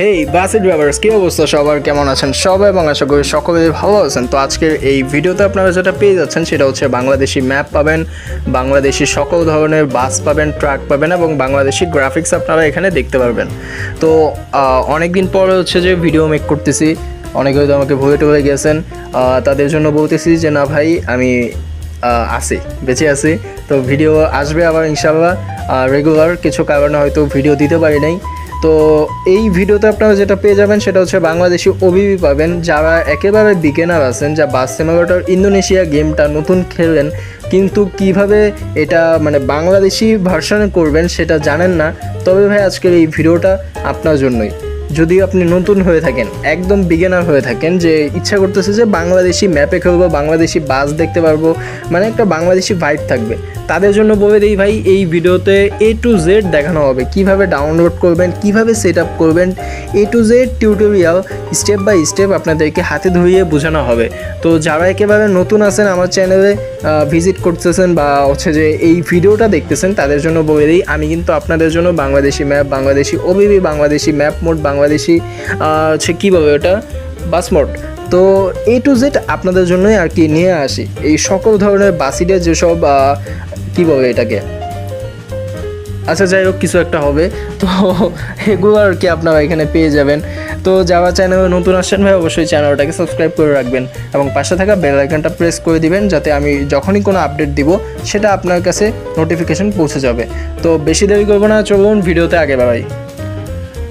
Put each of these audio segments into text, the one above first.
হেই বাসি ড্রাইভার্স কী অবস্থা? সবার কেমন আছেন? সবাই এবং আশা করি সকলে ভালো আছেন। তো আজকের এই ভিডিওতে আপনারা যেটা পেয়ে যাচ্ছেন সেটা হচ্ছে বাংলাদেশি ম্যাপ পাবেন, বাংলাদেশি সকল ধরনের বাস পাবেন ট্রাক পাবেন এবং বাংলাদেশি গ্রাফিক্স আপনারা এখানে দেখতে পারবেন। তো অনেক দিন পরে হচ্ছে যে ভিডিও মেক করতেছি। অনেকে হয়তো আমাকে ভুলে টুলে গেছেন। তাদের জন্য বলতেছি যে, না ভাই, আমি আছি, বেঁচে আছি। তো ভিডিও আসবে আবার ইনশাল্লাহ রেগুলার কিছু কারণে হয়তো ভিডিও দিতে পারি নাই। তো এই ভিডিওতে আপনারা যেটা পেয়ে যাবেন সেটা হচ্ছে বাংলাদেশি ওবিবি পাবেন, যারা একেবারে বিগেনার আছেন, যা বাস সিনেমাটার ইন্দোনেশিয়া গেমটা নতুন খেললেন, কিন্তু কীভাবে এটা মানে বাংলাদেশি ভার্সনে করবেন সেটা জানেন না। তবে ভাই, আজকের এই ভিডিওটা আপনার জন্যই। যদি আপনি নতুন হয়ে থাকেন, একদম বিগিনার হয়ে থাকেন, যে ইচ্ছা করতেছে যে বাংলাদেশি ম্যাপে খেলব, বাংলাদেশি বাস দেখতে পারব মানে একটা বাংলাদেশি ভাইব থাকবে। তাদের জন্য বলে দিই ভাই, এই ভিডিওতে এ টু জেড দেখানো হবে। কীভাবে ডাউনলোড করবেন, কীভাবে সেট আপ করবেন A to Z tutorial step by step আপনাদেরকে হাতে ধরিয়ে বোঝানো হবে। তো যারা একেবারে নতুন আছেন আমার চ্যানেলে ভিজিট করতেছেন বা হচ্ছে যে এই ভিডিওটা দেখতেছেন, তাদের জন্য বলে দিই, আমি কিন্তু আপনাদের জন্য Bangladeshi map Bangladeshi OBB Bangladeshi map mod Bangladeshi হচ্ছে কী ওটা বাস মোড তো এ টু জেড আপনাদের জন্যই আর কি নিয়ে আসি। এই সকল ধরনের বাসিডের যেসব কী এটাকে? আচ্ছা যাই হোক, কিছু একটা হবে। তো এগুলো আর কি আপনারা এখানে পেয়ে যাবেন। তো যারা চ্যানেলে নতুন আসছেন ভাই, অবশ্যই চ্যানেলটাকে সাবস্ক্রাইব করে রাখবেন এবং পাশে থাকা বেল আইকনটা প্রেস করে দিবেন যাতে আমি যখনই কোনো আপডেট দিব, সেটা আপনার কাছে নোটিফিকেশন পৌঁছে যাবে। তো বেশি দেরি করব না, চলুন ভিডিওতে আগে বাড়াই।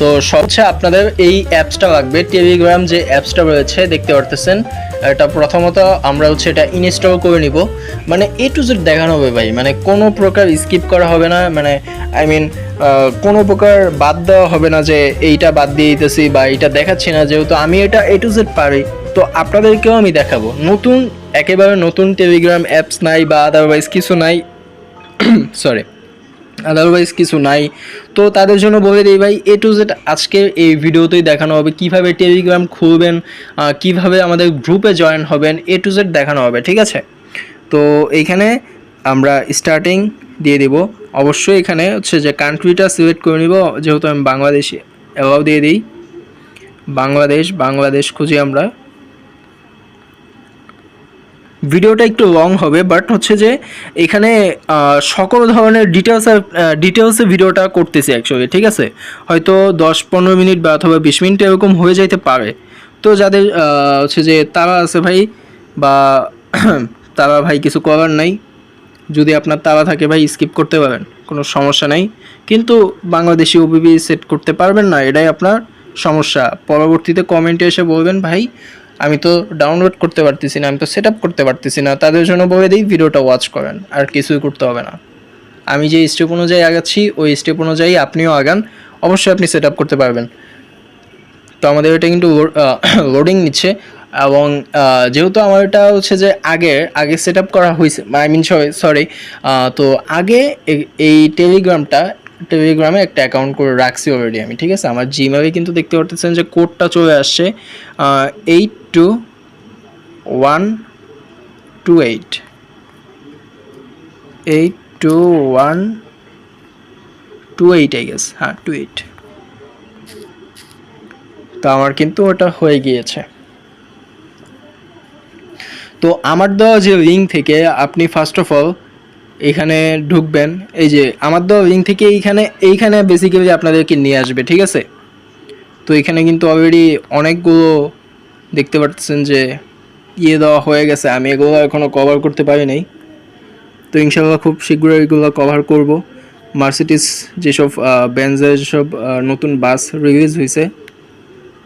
তো সবচেয়ে আপনাদের এই অ্যাপসটা লাগবে টেলিগ্রাম যে অ্যাপসটা রয়েছে, দেখতে পারতেছেন। এটা প্রথমত আমরা হচ্ছে এটা ইনস্টল করে নিব। মানে এ টু জেড দেখানো হবে ভাই মানে কোনো প্রকার স্কিপ করা হবে না। মানে আই মিন কোনো প্রকার বাদ দেওয়া হবে না যে এইটা বাদ দিয়ে দিতেছি বা এইটা দেখাচ্ছি না। যেহেতু আমি এটা এ টু জেড পারি, তো আপনাদেরকেও আমি দেখাবো। নতুন, একেবারে নতুন টেলিগ্রাম অ্যাপস নাই বা আদারওয়াইজ কিছু নাই। সরি আদারওয়াইজ কিছু নাই। তো তাদের জন্য বলে দিই ভাই এ টু জেড আজকের এই ভিডিওতেই দেখানো হবে কীভাবে টেলিগ্রাম খুলবেন কীভাবে আমাদের গ্রুপে জয়েন হবেন এ টু জেড দেখানো হবে, ঠিক আছে? তো এইখানে আমরা স্টার্টিং দিয়ে দিব। অবশ্যই এখানে হচ্ছে যে কান্ট্রিটা সিলেক্ট করে নিব, যেহেতু আমি বাংলাদেশি অ্যালাউ দিয়ে দিই। বাংলাদেশ বাংলাদেশ খুঁজি আমরা। ভিডিওটা একটু লং হবে বাট হচ্ছে যে এখানে সকল ধরনের ডিটেলস ডিটেলসে ভিডিওটা করতেছি অ্যাকচুয়ালি ঠিক আছে? হয়তো দশ পনেরো মিনিট বা অথবা বিশ মিনিট এরকম হয়ে যাইতে পারে। তো যাদের হচ্ছে যে তারা আছে ভাই, বা তারা ভাই কিছু করার নাই, যদি আপনার তারা থাকে ভাই স্কিপ করতে পারেন, কোনো সমস্যা নাই। কিন্তু বাংলাদেশি ওবিবি সেট করতে পারবেন না, এটাই আপনার সমস্যা। পরবর্তীতে কমেন্টে এসে বলবেন ভাই আমি তো ডাউনলোড করতে পারতেছি না, আমি তো সেট করতে পারতেছি না, তাদের জন্য বলে দিই ভিডিওটা ওয়াচ করেন, আর কিছুই করতে হবে না। আমি যে স্টেপ অনুযায়ী আগাচ্ছি, ওই স্টেপ অনুযায়ী আপনিও আগান, অবশ্যই আপনি সেট করতে পারবেন। তো আমাদের এটা কিন্তু লোডিং নিচ্ছে, এবং যেহেতু আমার এটা হচ্ছে যে আগে আগে সেট করা হয়েছে আই মিন সরি তো আগে এই টেলিগ্রামটা টেলিগ্রামে একটা অ্যাকাউন্ট করে রাখছি অলরেডি আমি, ঠিক আছে? আমার জিমেলে কিন্তু দেখতে পারতেছেন যে কোডটা চলে আসছে eight two one two eight eight two one two eight I guess হ্যাঁ টু এইট তো আমার কিন্তু ওটা হয়ে গিয়েছে। তো আমার দেওয়া যে লিঙ্ক থেকে আপনি ফার্স্ট অফ অল এখানে ঢুকবেন। এই যে আমার দেওয়া লিঙ্ক থেকে এইখানে এইখানে বেসিক্যালি আপনাদেরকে নিয়ে আসবে, ঠিক আছে? তো এখানে কিন্তু অলরেডি অনেকগুলো দেখতে পাচ্ছেন যে ইয়ে দেওয়া হয়ে গেছে। আমি এগুলো এখনও কভার করতে পারি নাই। তো ইনশাল্লাহ খুব শীঘ্রই এগুলো কভার করব। মার্সিডিস যেসব বেঞ্জের যেসব নতুন বাস রিলিজ হয়েছে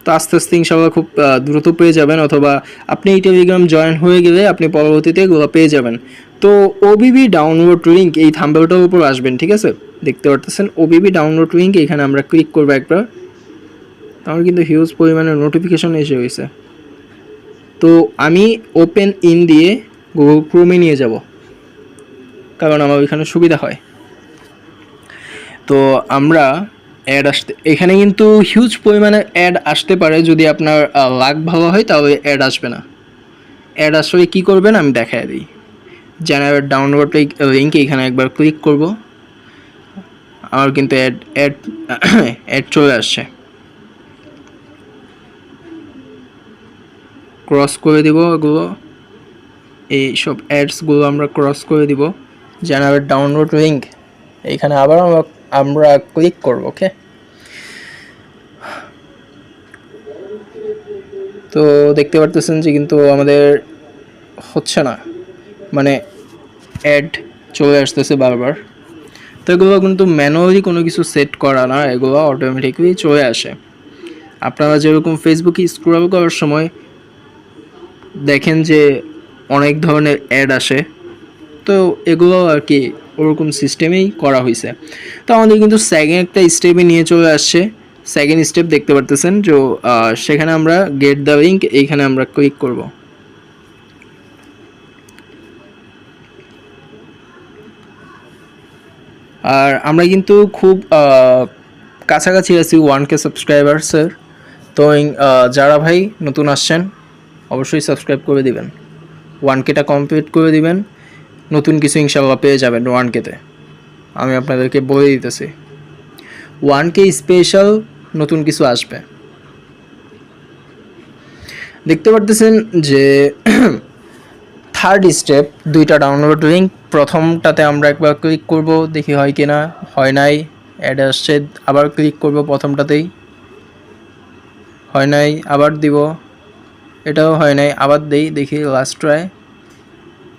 তো আস্তে আস্তে ইনশাল্লাহ খুব দ্রুত পেয়ে যাবেন অথবা আপনি এই টেলিগ্রাম জয়েন হয়ে গেলে আপনি পরবর্তীতে এগুলো পেয়ে যাবেন। তো ওবিবি ডাউনলোড লিঙ্ক এই থাম্বেলটার উপর আসবেন, ঠিক আছে? দেখতে পারতেছেন ওবিবি ডাউনলোড লিঙ্ক এখানে আমরা ক্লিক করব একবার। আমার কিন্তু হিউজ পরিমাণে নোটিফিকেশন এসে হয়েছে তো আমি ওপেন ইন দিয়ে গুগল ক্রোমে নিয়ে যাব, কারণ আমার ওইখানে সুবিধা হয়। তো আমরা অ্যাড আসতে, এখানে কিন্তু হিউজ পরিমাণে অ্যাড আসতে পারে যদি আপনার লাগ ভালো হয় তাহলে অ্যাড আসবে না। অ্যাড আসলে কী করবেন আমি দেখায় দিই। জেনারেট ডাউনলোড লিঙ্ক এখানে একবার ক্লিক করব। আমার কিন্তু অ্যাড অ্যাড অ্যাড চলে আসছে। ক্রস করে দিব এগুলো। এই সব অ্যাডসগুলো আমরা ক্রস করে দিব। জেনারেট ডাউনলোড লিঙ্ক এখানে আবার আমরা আমরা ক্লিক করব ওকে তো দেখতে পারতেছেন যে কিন্তু আমাদের হচ্ছে না মানে অ্যাড চলে আসতেছে বারবার। তো এগুলো কিন্তু ম্যানুয়ালি কোনো কিছু সেট করা না, এগুলো অটোমেটিকলি চলে আসে। আপনারা যেরকম ফেসবুকে স্ক্রল করার সময় দেখেন যে অনেক ধরনের অ্যাড আসে। তো এগুলো আর কি ওরকম সিস্টেমেই করা হয়েছে তো আমাদের কিন্তু সেকেন্ড একটা স্টেপে নিয়ে চলে আসছে। সেকেন্ড স্টেপ দেখতে পারতেছেন যে সেখানে আমরা গেট দ্য লিঙ্ক এইখানে আমরা ক্লিক করব। আর আমরা কিন্তু খুব কাছাকাছি আছি ওয়ান কে সাবস্ক্রাইবার্সের তো যারা ভাই নতুন আসছেন, অবশ্যই সাবস্ক্রাইব করে দিবেন। ওয়ান কেটা কমপ্লিট করে দিবেন। নতুন কিছু ইনশাল্লাহ পেয়ে যাবেন ওয়ান কেতে আমি আপনাদেরকে বলে দিতেছি। ওয়ান কে স্পেশাল নতুন কিছু আসবে। দেখতে পারতেছেন যে থার্ড স্টেপ দুইটা ডাউনলোড লিঙ্ক প্রথমটাতে আমরা একবার ক্লিক করব, দেখি হয় কি না হয় নাই অ্যাড আসছে, আবার ক্লিক করব প্রথমটাতেই। হয় নাই, আবার দিব। এটাও হয় নাই, আবার দেই, দেখি লাস্ট ট্রাই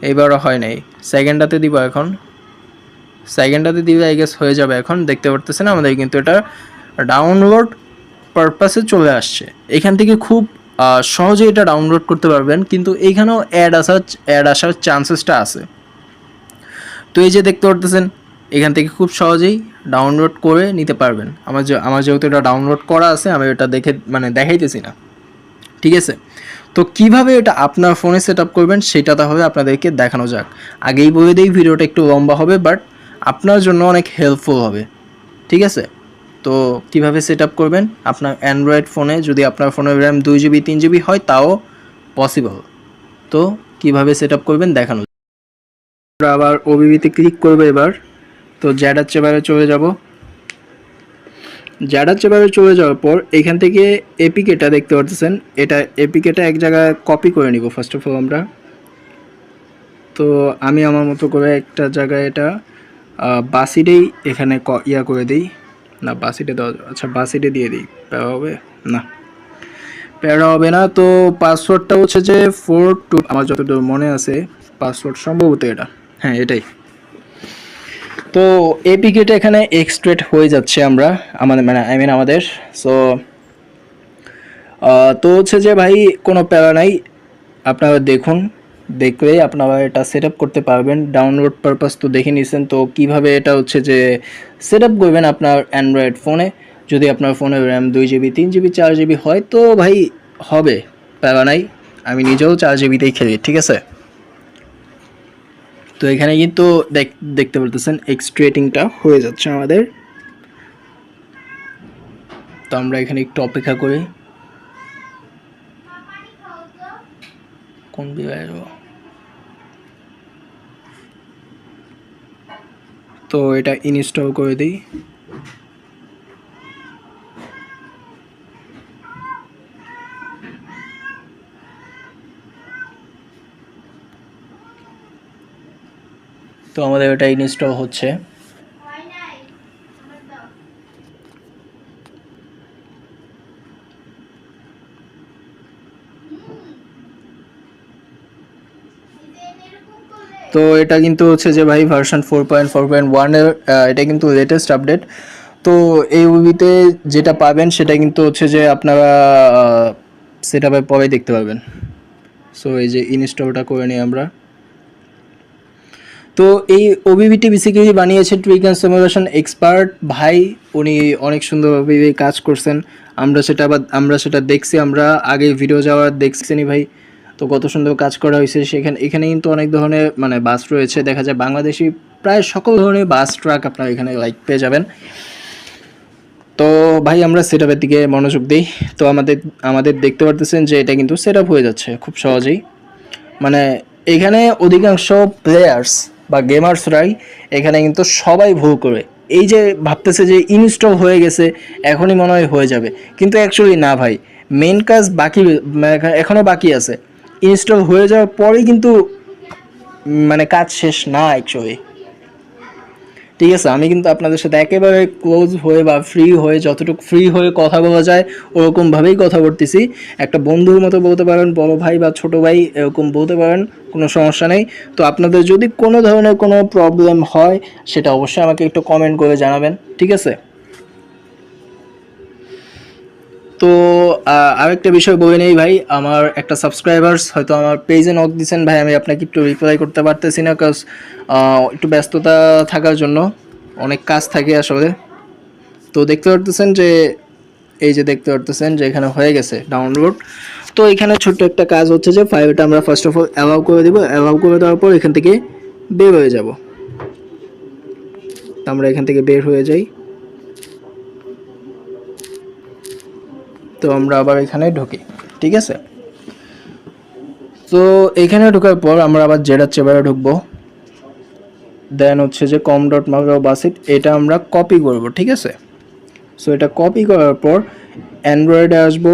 এইবারও হয় নাই। সেকেন্ডটাতে দিব এখন। সেকেন্ডটাতে দিলে আই গেস হয়ে যাবে এখন, দেখতে পারতেছেন আমাদের কিন্তু এটা ডাউনলোড পারপাসে চলে আসছে। এখান থেকে খুব সহজে এটা ডাউনলোড করতে পারবেন, কিন্তু এইখানেও অ্যাড আসার অ্যাড আসার চান্সেসটা আছে। তো এই যে দেখতে পারতেছেন, এখান থেকে খুব সহজেই ডাউনলোড করে নিতে পারবেন। আমার আমার যেহেতু এটা ডাউনলোড করা আছে, আমি এটা দেখে মানে দেখাইতেছি না। ঠিক আছে? তো কীভাবে এটা আপনার ফোনে সেট করবেন সেটা তাহলে আপনাদেরকে দেখানো যাক। আগেই বলে দিই, ভিডিওটা একটু লম্বা হবে বাট আপনার জন্য অনেক হেল্পফুল হবে। ঠিক আছে? তো কীভাবে সেট করবেন? আপনার অ্যান্ড্রয়েড ফোনে যদি আপনার ফোনের র্যাম দুই জিবি তিন জিবি হয়, তাও পসিবল তো কীভাবে সেট করবেন দেখানো আবার ওবিবিতে ক্লিক করবে এবার। তো জ্যাডার চেবারে চলে যাব। জ্যাডার চেবারে চলে যাওয়ার পর এখান থেকে এপিকেটা দেখতে পাচ্ছেন এটা এপিকেটা এক জায়গায় কপি করে নিব ফার্স্ট অফ অল আমরা। তো আমি আমার মতো করে একটা জায়গায় এটা বাসিডেই এখানে ইয়া করে দিই। না বাসিডে দেওয়া। আচ্ছা বাসিডে দিয়ে দিই। প্যারা হবে? না। প্যারা হবে না, তো পাসওয়ার্ডটা হচ্ছে যে ফোর টু আমার যতদূর মনে আছে পাসওয়ার্ড সম্ভবত এটা। হ্যাঁ এটাই। তো এপিকেটা এখানে এক্সট্রেট হয়ে যাচ্ছে আমরা, আমাদের মানে আই মিন আমাদের সো তো হচ্ছে যে ভাই, কোনো প্যারা নাই, আপনারা দেখুন, দেখলে আপনারা এটা সেট করতে পারবেন ডাউনলোড পারপাস তো দেখে নিয়েছেন তো কীভাবে এটা হচ্ছে যে সেট করবেন আপনার অ্যান্ড্রয়েড ফোনে যদি আপনার ফোনে র্যাম দুই জিবি তিন জিবি চার জিবি হয়, তো ভাই, হবে, প্যারা নাই, আমি নিজেও চার জিবিতেই খেলি, ঠিক আছে? তো এখানে কিন্তু দেখ- দেখতে পারতেছেন এক্সট্রেটিংটা হয়ে যাচ্ছে আমাদের। তো আমরা এখানে একটু অপেক্ষা করি। কোন বিভাগে তো এটা ইনস্টল করে দিই। তো আমাদের এটা ইনস্টল হচ্ছে। তো এটা কিন্তু হচ্ছে যে ভাই version four point four point ওয়ানের এটা কিন্তু লেটেস্ট আপডেট তো এই মুভিতে যেটা পাবেন সেটা কিন্তু হচ্ছে যে আপনারা সেটা পরে দেখতে পাবেন সো এই যে ইনস্টলটা করে নিই আমরা। তো এই ওবিভিটি বেসিক্যালি বানিয়েছে ট্রিক অ্যান্ড সিমুলেশন এক্সপার্ট ভাই, উনি অনেক সুন্দরভাবে কাজ করছেন। আমরা সেটা আবার, আমরা সেটা দেখছি, আমরা আগে ভিডিও যাওয়ার দেখছিনি ভাই। তো কত সুন্দর কাজ করা হয়েছে। সেখানে, এখানে কিন্তু অনেক ধরনের মানে বাস রয়েছে। দেখা যায় বাংলাদেশি প্রায় সকল ধরনের বাস ট্রাক আপনারা এখানে লাইক পেয়ে যাবেন। তো ভাই, আমরা সেট আপের দিকে মনোযোগ দিই। তো আমাদের আমাদের দেখতে পারতেছেন যে এটা কিন্তু সেট হয়ে যাচ্ছে খুব সহজেই। মানে এখানে অধিকাংশ প্লেয়ার্স বা গেমার্সরাই এখানে কিন্তু সবাই ভুল করে এই যে ভাবতেছে যে ইনস্টল হয়ে গেছে, এখনই মনে হয় হয়ে যাবে। কিন্তু অ্যাকচুয়ালি না ভাই মেন কাজ বাকি এখনও বাকি আছে। ইনস্টল হয়ে যাওয়ার পরেই কিন্তু মানে কাজ শেষ না অ্যাকচুয়ালি ঠিক আছে, আমি কিন্তু আপনাদের সাথে একেবারে ক্লোজ হয়ে বা ফ্রি হয়ে যতটুকু ফ্রি হয়ে কথা বলা যায় ওরকমভাবেই কথা বলতেছি। একটা বন্ধুর মতো বলতে পারেন, বড় ভাই বা ছোট ভাই, এরকম বলতে পারেন, কোনো সমস্যা নেই। তো আপনাদের যদি কোনো ধরনের কোনো প্রবলেম হয়, সেটা অবশ্যই আমাকে একটু কমেন্ট করে জানাবেন, ঠিক আছে? তো আরেকটা বিষয় বলে নেই ভাই, আমার একটা সাবস্ক্রাইবার্স হয়তো আমার পেজে নক দিচ্ছেন ভাই, আমি আপনাকে একটু রিপ্লাই করতে পারতেছি না কাজ একটু ব্যস্ততা থাকার জন্য। অনেক কাজ থাকে আসলে। তো দেখতে পারতেছেন যে, এই যে দেখতে পারতেছেন যে এখানে হয়ে গেছে ডাউনলোড তো এখানে ছোট্ট একটা কাজ হচ্ছে যে ফাইলটা আমরা ফার্স্ট অফ অল অ্যালাউ করে দেবো। অ্যালাউ করে দেওয়ার পর এখান থেকে বের হয়ে যাব। আমরা এখান থেকে বের হয়ে যাই। তো আমরা আবার এখানে ঢুকি, ঠিক আছে? তো এখানে ঢোকার পর আমরা আবার জেডার চেবারে ঢুকবো। দেন হচ্ছে যে কম ডট মার্ক বাসিট এটা আমরা কপি করব, ঠিক আছে? সো এটা কপি করার পর অ্যান্ড্রয়েডে আসব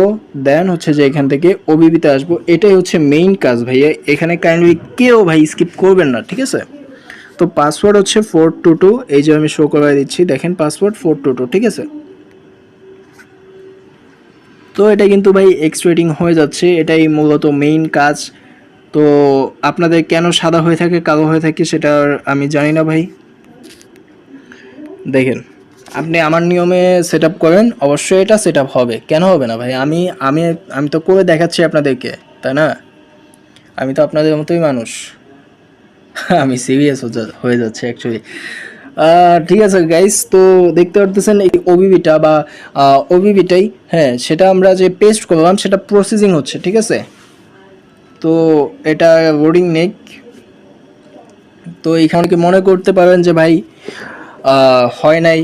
দেন হচ্ছে যে এখান থেকে ওবিবিতে আসব। এটাই হচ্ছে মেইন কাজ ভাইয়া, এখানে কাইন্ডলি কেউ ভাই স্কিপ করবেন না, ঠিক আছে? তো পাসওয়ার্ড হচ্ছে ফোর টু টু এই যে আমি শো করে দিচ্ছি, দেখেন পাসওয়ার্ড ফোর টু টু ঠিক আছে? তো এটা কিন্তু ভাই এক্সট্রেটিং হয়ে যাচ্ছে, এটাই মূলত মেইন কাজ। তো আপনাদের কেন সাদা হয়ে থাকে, কালো হয়ে থাকে সেটা আমি জানি না ভাই। দেখেন, আপনি আমার নিয়মে সেট করেন, অবশ্যই এটা সেট হবে। কেন হবে না ভাই? আমি আমি আমি তো করে দেখাচ্ছি আপনাদেরকে, তাই না? আমি তো আপনাদের মতোই মানুষ। আমি সিরিয়াস হয়ে যাচ্ছে অ্যাকচুয়ালি ঠিক আছে গাইস তো দেখতে পারতেছেন এই ওবিবিটা বা ওবিবিটাই হ্যাঁ সেটা আমরা যে পেস্ট করলাম, সেটা প্রসেসিং হচ্ছে, ঠিক আছে? তো এটা লোডিং নেক। তো এখানে কি মনে করতে পারেন যে ভাই হয় নাই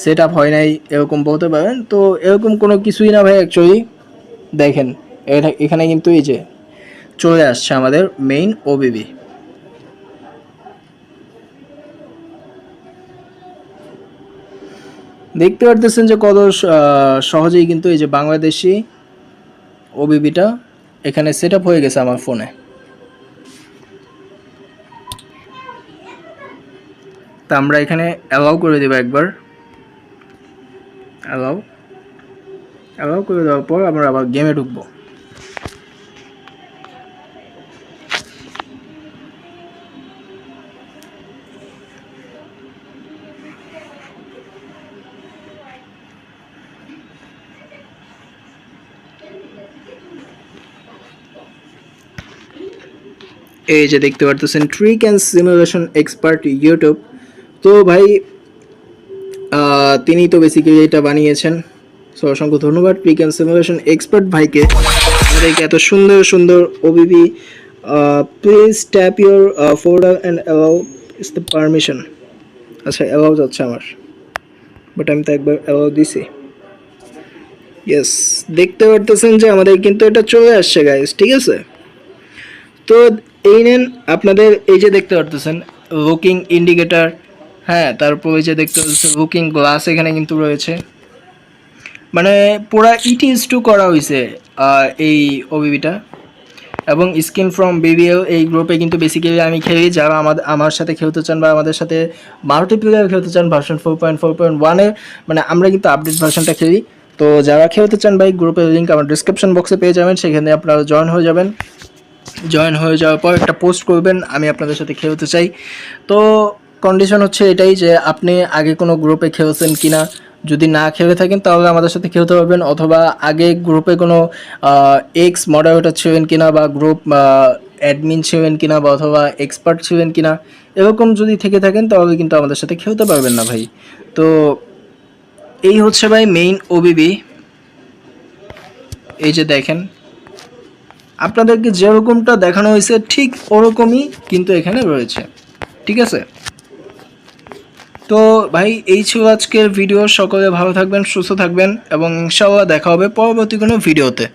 সেট আপ হয় নাই, এরকম বলতে পারেন তো এরকম কোনো কিছুই না ভাই অ্যাকচুয়ালি দেখেন, এখানে কিন্তু এই যে চলে আসছে আমাদের মেইন ওবিবি দেখতে পারতেছেন যে কত সহজেই কিন্তু এই যে বাংলাদেশি ওবিবিটা এখানে সেট হয়ে গেছে আমার ফোনে তা আমরা এখানে অ্যালাউ করে দেবো একবার। অ্যালাউ অ্যালাউ করে দেওয়ার পর আমরা আবার গেমে ঢুকবো। এই যে দেখতে পারতেছেন trick and simulation expert YouTube তো ভাই তিনি তো বেসিক্যালি এটা বানিয়েছেন। সো অসংখ্য ধন্যবাদ ট্রিক অ্যান্ড সিমুলেশন এক্সপার্ট ভাইকে। আমাদেরকে এত সুন্দর সুন্দর OBB please tap your folder and allow is the permission আচ্ছা অ্যালাউ যাচ্ছে আমার। বাট আমি তো একবার অ্যালাউ দিছি। ইয়েস দেখতে পারতেছেন যে আমাদের কিন্তু এটা চলে আসছে গাইস ঠিক আছে? তো এই নেন, আপনাদের এই যে দেখতে পারতেছেন লুকিং ইন্ডিকেটার হ্যাঁ তারপর এই যে দেখতে পাচ্ছেন লুকিং গ্লাস এখানে কিন্তু রয়েছে। মানে পুরা ইট ইজ টু করা হয়েছে এই ওবিবিটা এবং স্কিন ফ্রম বিবিএল এই গ্রুপে কিন্তু বেসিক্যালি আমি খেলি, যারা আমাদের আমার সাথে খেলতে চান বা আমাদের সাথে মাল্টিপ্লেয়ার খেলতে চান version four point four point ওয়ানে মানে আমরা কিন্তু আপডেট ভার্সনটা খেলি। তো যারা খেলতে চান ভাই গ্রুপের লিঙ্ক আমার ডিসক্রিপশন বক্সে পেয়ে যাবেন, সেখানে আপনারা জয়েন হয়ে যাবেন। জয়েন হয়ে যাওয়ার পর একটা পোস্ট করবেন, আমি আপনাদের সাথে খেলতে চাই। তো কন্ডিশন হচ্ছে এটাই যে আপনি আগে কোনো গ্রুপে খেলছেন কিনা, যদি না খেলে থাকেন তাহলে আমাদের সাথে খেলতে পারবেন, অথবা আগে গ্রুপে কোনো এক্স মডারেটর ছিলেন কিনা বা গ্রুপ অ্যাডমিন ছিলেন কিনা বা অথবা এক্সপার্ট ছিলেন কিনা, এরকম যদি থেকে থাকেন তাহলে কিন্তু আমাদের সাথে খেলতে পারবেন না ভাই। তো এই হচ্ছে ভাই মেইন ওবিবি এই যে দেখেন আপনাদেরকে যেরকমটা দেখানো হয়েছে, ঠিক ওরকমই কিন্তু এখানে রয়েছে। ঠিক আছে? তো ভাই, এই ছিল আজকের ভিডিও। সকলে ভালো থাকবেন, সুস্থ থাকবেন, এবং ইনশাআল্লাহ দেখা হবে পরবর্তী কোনো ভিডিওতে।